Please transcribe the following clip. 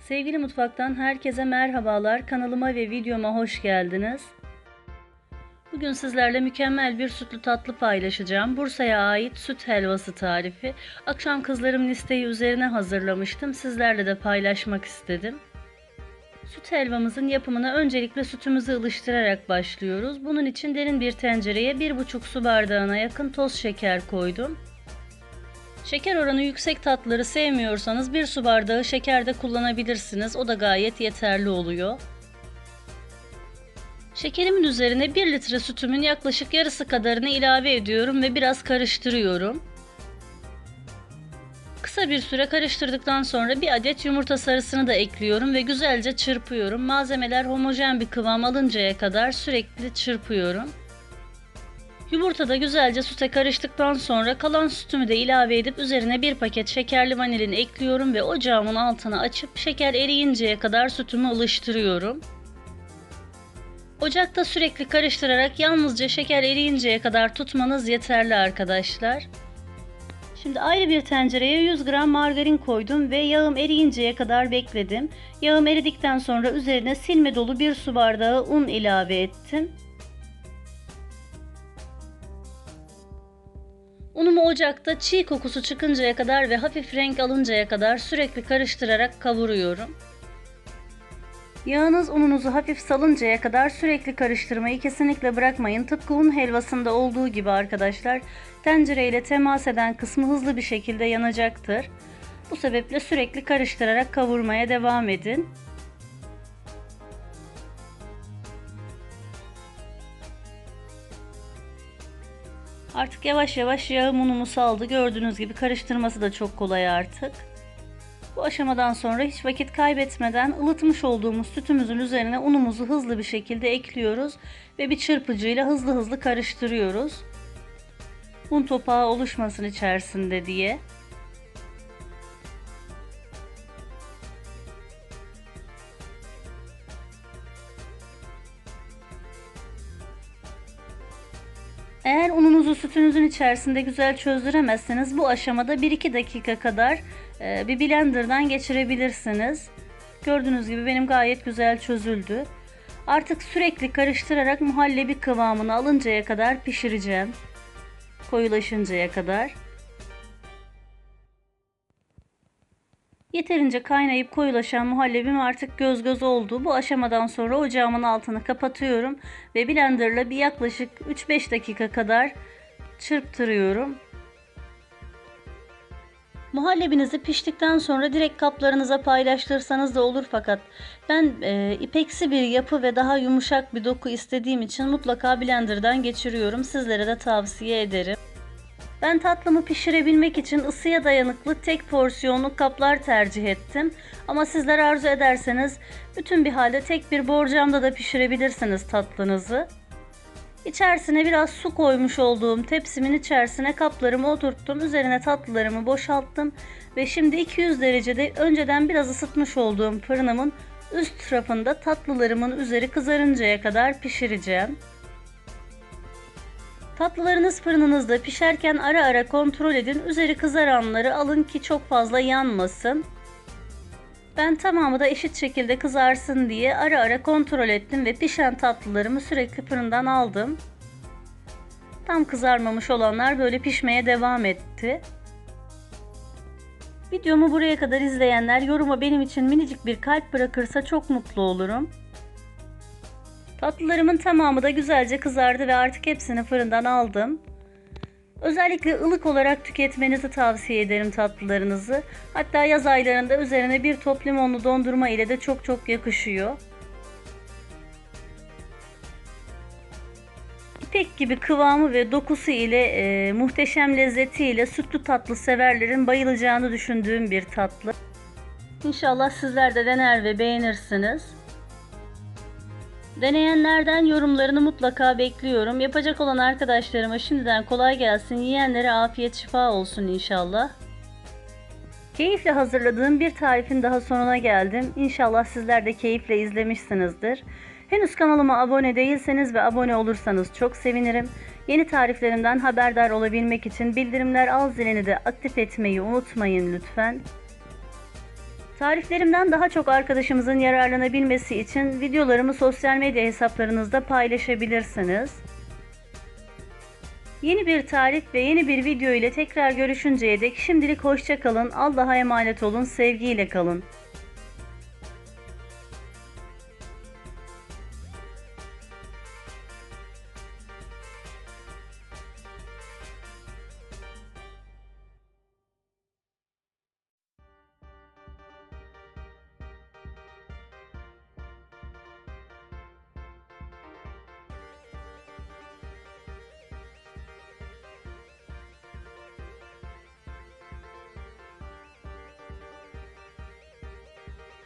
Sevgili mutfaktan herkese merhabalar. Kanalıma ve videoma hoş geldiniz. Bugün sizlerle mükemmel bir sütlü tatlı paylaşacağım. Bursa'ya ait süt helvası tarifi. Akşam kızlarım listeyi üzerine hazırlamıştım. Sizlerle de paylaşmak istedim. Süt helvamızın yapımına öncelikle sütümüzü ılıştırarak başlıyoruz. Bunun için derin bir tencereye 1,5 su bardağına yakın toz şeker koydum. Şeker oranı yüksek tatları sevmiyorsanız bir su bardağı şeker de kullanabilirsiniz. O da gayet yeterli oluyor. Şekerimin üzerine 1 litre sütümün yaklaşık yarısı kadarını ilave ediyorum ve biraz karıştırıyorum. Kısa bir süre karıştırdıktan sonra bir adet yumurta sarısını da ekliyorum ve güzelce çırpıyorum. Malzemeler homojen bir kıvam alıncaya kadar sürekli çırpıyorum. Yumurta da güzelce süte karıştıktan sonra kalan sütümü de ilave edip üzerine bir paket şekerli vanilin ekliyorum ve ocağımın altını açıp şeker eriyinceye kadar sütümü ılıştırıyorum. Ocakta sürekli karıştırarak yalnızca şeker eriyinceye kadar tutmanız yeterli arkadaşlar. Şimdi ayrı bir tencereye 100 gram margarin koydum ve yağım eriyinceye kadar bekledim. Yağım eridikten sonra üzerine silme dolu bir su bardağı un ilave ettim. Unumu ocakta çiğ kokusu çıkıncaya kadar ve hafif renk alıncaya kadar sürekli karıştırarak kavuruyorum. Yağınız ununuzu hafif salıncaya kadar sürekli karıştırmayı kesinlikle bırakmayın. Tıpkı un helvasında olduğu gibi arkadaşlar tencereyle temas eden kısmı hızlı bir şekilde yanacaktır. Bu sebeple sürekli karıştırarak kavurmaya devam edin. Artık yavaş yavaş yağım unumu saldı. Gördüğünüz gibi karıştırması da çok kolay artık. Bu aşamadan sonra hiç vakit kaybetmeden ılıtmış olduğumuz sütümüzün üzerine unumuzu hızlı bir şekilde ekliyoruz ve bir çırpıcıyla hızlı hızlı karıştırıyoruz. Un topağı oluşmasın içerisinde diye. Eğer ununuzu sütünüzün içerisinde güzel çözdüremezseniz bu aşamada 1-2 dakika kadar e, bir blenderdan geçirebilirsiniz. Gördüğünüz gibi benim gayet güzel çözüldü. Artık sürekli karıştırarak muhallebi kıvamını alıncaya kadar pişireceğim. Koyulaşıncaya kadar. Yeterince kaynayıp koyulaşan muhallebim artık göz göz oldu. Bu aşamadan sonra ocağımın altını kapatıyorum ve blenderla bir yaklaşık 3-5 dakika kadar çırptırıyorum. Muhallebinizi piştikten sonra direkt kaplarınıza paylaştırsanız da olur fakat ben e, ipeksi bir yapı ve daha yumuşak bir doku istediğim için mutlaka blenderdan geçiriyorum. Sizlere de tavsiye ederim. Ben tatlımı pişirebilmek için ısıya dayanıklı tek porsiyonluk kaplar tercih ettim. Ama sizler arzu ederseniz bütün bir halde tek bir borcamda da pişirebilirsiniz tatlınızı. İçerisine biraz su koymuş olduğum tepsimin içerisine kaplarımı oturttum. Üzerine tatlılarımı boşalttım ve şimdi 200 derecede önceden biraz ısıtmış olduğum fırınımın üst tarafında tatlılarımın üzeri kızarıncaya kadar pişireceğim. Tatlılarınız fırınınızda pişerken ara ara kontrol edin. Üzeri kızaranları alın ki çok fazla yanmasın. Ben tamamı da eşit şekilde kızarsın diye ara ara kontrol ettim ve pişen tatlılarımı sürekli fırından aldım. Tam kızarmamış olanlar böyle pişmeye devam etti. Videomu buraya kadar izleyenler yoruma benim için minicik bir kalp bırakırsa çok mutlu olurum. Tatlılarımın tamamı da güzelce kızardı ve artık hepsini fırından aldım. Özellikle ılık olarak tüketmenizi tavsiye ederim tatlılarınızı. Hatta yaz aylarında üzerine bir top limonlu dondurma ile de çok çok yakışıyor. İpek gibi kıvamı ve dokusu ile e, muhteşem lezzetiyle sütlü tatlı severlerin bayılacağını düşündüğüm bir tatlı. İnşallah sizler de dener ve beğenirsiniz. Deneyenlerden yorumlarını mutlaka bekliyorum. Yapacak olan arkadaşlarıma şimdiden kolay gelsin. Yiyenlere afiyet şifa olsun inşallah. Keyifle hazırladığım bir tarifin daha sonuna geldim. İnşallah sizler de keyifle izlemişsinizdir. Henüz kanalıma abone değilseniz ve abone olursanız çok sevinirim. Yeni tariflerimden haberdar olabilmek için bildirimler al zilini de aktif etmeyi unutmayın lütfen. Tariflerimden daha çok arkadaşımızın yararlanabilmesi için videolarımı sosyal medya hesaplarınızda paylaşabilirsiniz. Yeni bir tarif ve yeni bir video ile tekrar görüşünceye dek şimdilik hoşça kalın. Allah'a emanet olun. Sevgiyle kalın.